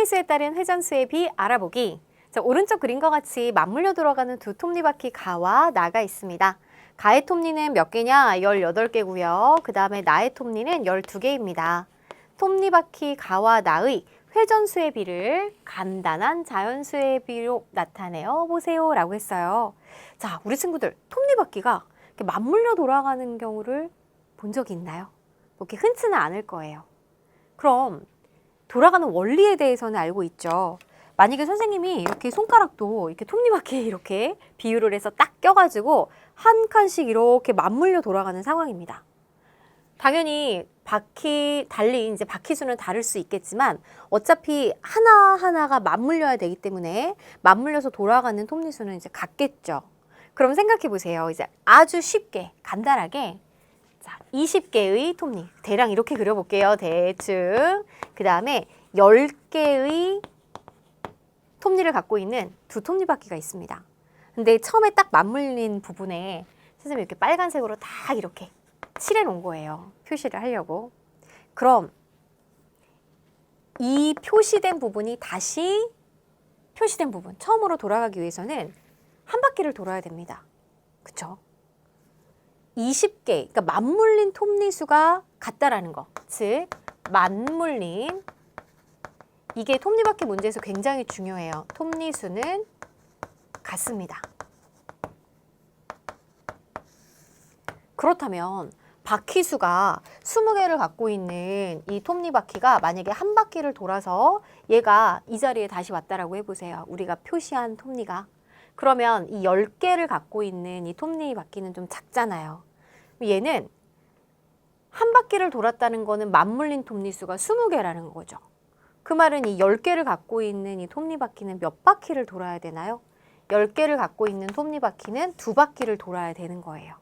톱니수에 따른 회전수의 비 알아보기. 자, 오른쪽 그림과 같이 맞물려 돌아가는 두 톱니바퀴 가와 나가 있습니다. 가의 톱니는 몇 개냐? 18개고요. 그 다음에 나의 톱니는 12개입니다. 톱니바퀴 가와 나의 회전수의 비를 간단한 자연수의 비로 나타내어 보세요 라고 했어요. 자, 우리 친구들 톱니바퀴가 맞물려 돌아가는 경우를 본 적이 있나요? 뭐 이렇게 흔치는 않을 거예요. 그럼 돌아가는 원리에 대해서는 알고 있죠. 만약에 선생님이 이렇게 손가락도 이렇게 톱니바퀴에 이렇게 비유를 해서 딱 껴가지고 한 칸씩 이렇게 맞물려 돌아가는 상황입니다. 당연히 바퀴 달린 이제 바퀴 수는 다를 수 있겠지만 어차피 하나 하나가 맞물려야 되기 때문에 맞물려서 돌아가는 톱니 수는 이제 같겠죠. 그럼 생각해 보세요. 이제 아주 쉽게 간단하게 자 20개의 톱니 대략 이렇게 그려볼게요. 대충 그 다음에 10개의 톱니를 갖고 있는 두 톱니 바퀴가 있습니다. 근데 처음에 딱 맞물린 부분에 선생님이 이렇게 빨간색으로 딱 이렇게 칠해 놓은 거예요. 표시를 하려고. 그럼 이 표시된 부분이 다시 표시된 부분, 처음으로 돌아가기 위해서는 한 바퀴를 돌아야 됩니다. 그쵸? 20개, 그러니까 맞물린 톱니 수가 같다라는 거. 즉, 맞물린 이게 톱니바퀴 문제에서 굉장히 중요해요. 톱니 수는 같습니다. 그렇다면 바퀴 수가 20개를 갖고 있는 이 톱니바퀴가 만약에 한 바퀴를 돌아서 얘가 이 자리에 다시 왔다라고 해보세요. 우리가 표시한 톱니가. 그러면 이 10개를 갖고 있는 이 톱니 바퀴는 좀 작잖아요. 얘는 한 바퀴를 돌았다는 거는 맞물린 톱니 수가 20개라는 거죠. 그 말은 이 10개를 갖고 있는 이 톱니바퀴는 몇 바퀴를 돌아야 되나요? 10개를 갖고 있는 톱니바퀴는 두 바퀴를 돌아야 되는 거예요.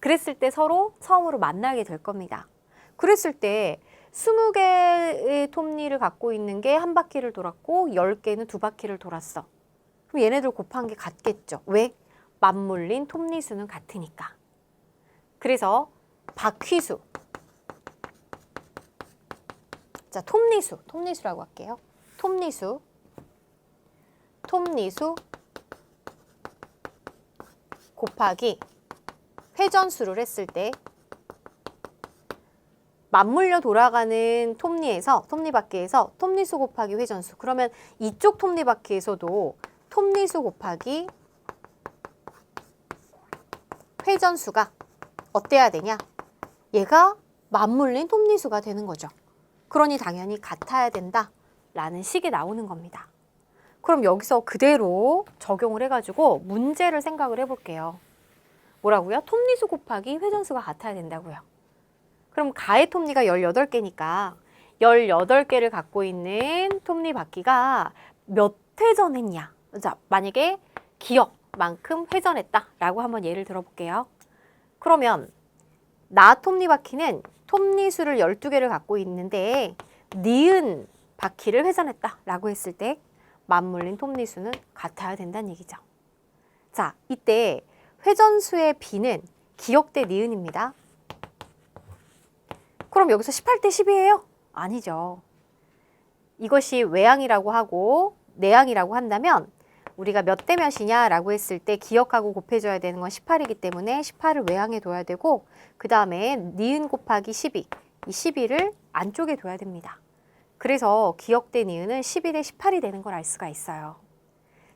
그랬을 때 서로 처음으로 만나게 될 겁니다. 그랬을 때 20개의 톱니를 갖고 있는 게 한 바퀴를 돌았고 10개는 두 바퀴를 돌았어. 그럼 얘네들 곱한 게 같겠죠. 왜? 맞물린 톱니 수는 같으니까. 그래서 바퀴수. 자, 톱니수. 톱니수라고 할게요. 톱니수. 톱니수 곱하기 회전수를 했을 때 맞물려 돌아가는 톱니에서 톱니바퀴에서 톱니수 곱하기 회전수 그러면 이쪽 톱니바퀴에서도 톱니수 곱하기 회전수가 어때야 되냐? 얘가 맞물린 톱니수가 되는 거죠. 그러니 당연히 같아야 된다 라는 식이 나오는 겁니다. 그럼 여기서 그대로 적용을 해가지고 문제를 생각을 해볼게요. 뭐라고요? 톱니수 곱하기 회전수가 같아야 된다고요. 그럼 가의 톱니가 18개니까 18개를 갖고 있는 톱니 바퀴가 몇 회전했냐? 자, 만약에 기억만큼 회전했다라고 한번 예를 들어볼게요. 그러면 나 톱니 바퀴는 톱니 수를 12개를 갖고 있는데 니은 바퀴를 회전했다 라고 했을 때 맞물린 톱니 수는 같아야 된다는 얘기죠. 자, 이때 회전수의 비는 기억대 니은입니다. 그럼 여기서 18대 10이에요? 아니죠. 이것이 외양이라고 하고 내양이라고 한다면 우리가 몇 대 몇이냐라고 했을 때 기억하고 곱해줘야 되는 건 18이기 때문에 18을 외양에 둬야 되고 그 다음에 니은 곱하기 12, 이 12를 안쪽에 둬야 됩니다. 그래서 기억대 니은은 12대 18이 되는 걸 알 수가 있어요.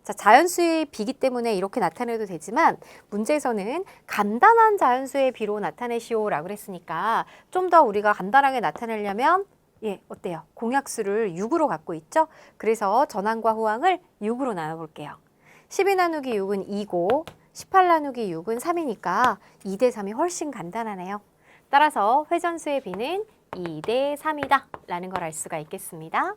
자, 자연수의 비기 때문에 이렇게 나타내도 되지만 문제에서는 간단한 자연수의 비로 나타내시오라고 그랬으니까 좀 더 우리가 간단하게 나타내려면 예, 어때요? 공약수를 6으로 갖고 있죠? 그래서 전항과 후항을 6으로 나눠볼게요. 12 나누기 6은 2고 18 나누기 6은 3이니까 2대 3이 훨씬 간단하네요. 따라서 회전수의 비는 2대 3이다 라는 걸 알 수가 있겠습니다.